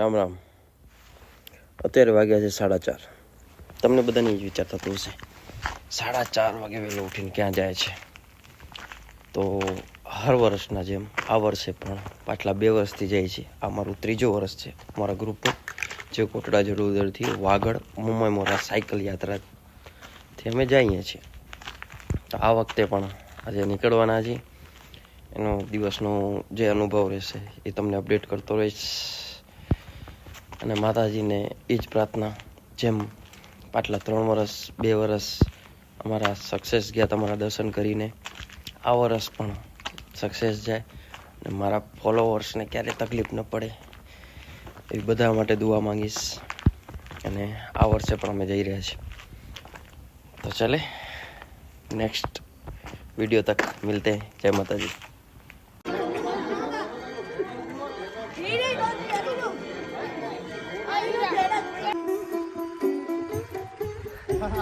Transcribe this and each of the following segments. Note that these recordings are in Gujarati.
રામ રામ. અત્યારે વાગ્યા છે સાડા ચાર. તમને બધાને જ વિચાર થતો હશે, સાડા ચાર વાગે વહેલો ઉઠીને ક્યાં જાય છે? તો હર વર્ષના જેમ આ વર્ષે પણ પાછલા બે વર્ષથી જાય છે. આ મારું ત્રીજો વર્ષ છે મારા ગ્રુપનું. જે કોટડા જડોદરથી વાગડ મુંબઈ મોરા સાયકલ યાત્રાથી અમે જઈએ છીએ. તો આ વખતે પણ આજે નીકળવાના છીએ. એનો દિવસનો જે અનુભવ રહેશે એ તમને અપડેટ કરતો રહીશ. અને માતાજીને એ જ પ્રાર્થના જેમ પાછલા ત્રણ વર્ષ બે વર્ષ અમારા સક્સેસ ગયા તમારા દર્શન કરીને આ વર્ષ પણ સક્સેસ જાય અને મારા ફોલોવર્સને ક્યારે તકલીફ ન પડે એ બધા માટે દુઆ માંગીશ અને આ વર્ષે પણ અમે જઈ રહ્યા છીએ તો ચલે નેક્સ્ટ वीडियो तक मिलते हैं जय माता दी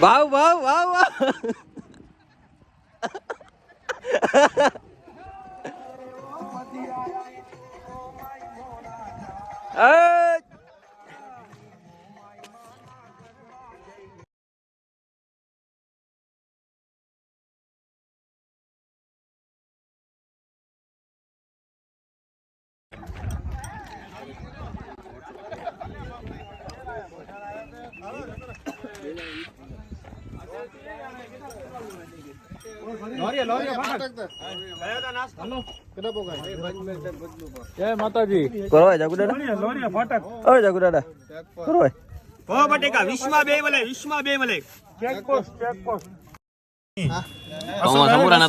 Vớ vớ vớ vớ Ê Hello, hello. જય માતાજી. કરવા જાગુ દાદા? હવે જાગુ દાદા? કરવા ઓ બટેકા વિશ્વમાં બે મળે વિશ્વમાં બે મળે. ચેક પોસ્ટ ચેક પોસ્ટ આમાં સમુરા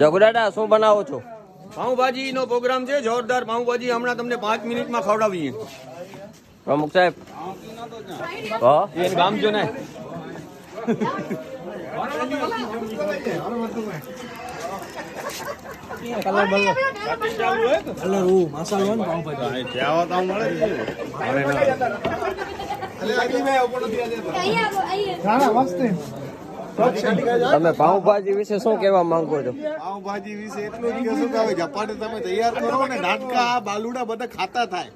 દાદા શું બનાવો છો? પાઉંભાજી નો પ્રોગ્રામ છે જોરદાર પાઉંભાજી. હમણાં તમને પાંચ મિનિટમાં ખવડાવીએ. પ્રમુખ સાહેબ. ગામ જો ને. તમે પાઉંભાજી વિશે શું કહેવા માંગો છો? પાવભાજી વિશે એટલું જ કહેશું કે ઝપાટે તમે તૈયાર કરો ને નાટકા આ બાલુડા બધા ખાતા થાય.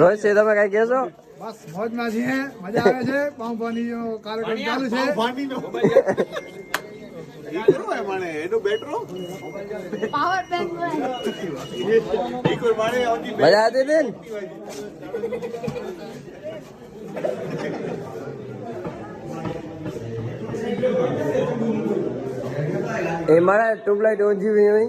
રોહિત તમે કઈ કહેશો? બસ મોજમાં છીએ મજા આવે છે. પાઉંભાજીનો કાર્યક્રમ ચાલુ છે. મજા આવતી હતી ને? એ મારા ટ્યુબલાઇટ ઓછી હોય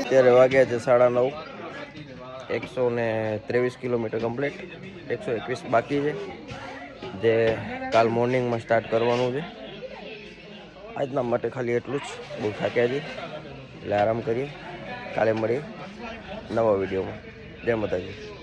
અત્યારે વાગ્યા છે સાડા નવ. એકસો ને ત્રેવીસ કિલોમીટર કમ્પ્લીટ. એકસો એકવીસ બાકી છે. જે કાલ મોર્નિંગમાં સ્ટાર્ટ કરવાનું છે. આજના માટે ખાલી એટલું જ. બહુ થાક્યા છે એટલે આરામ કરીએ. કાલે મળીએ નવા વિડીયોમાં. જય માતાજી.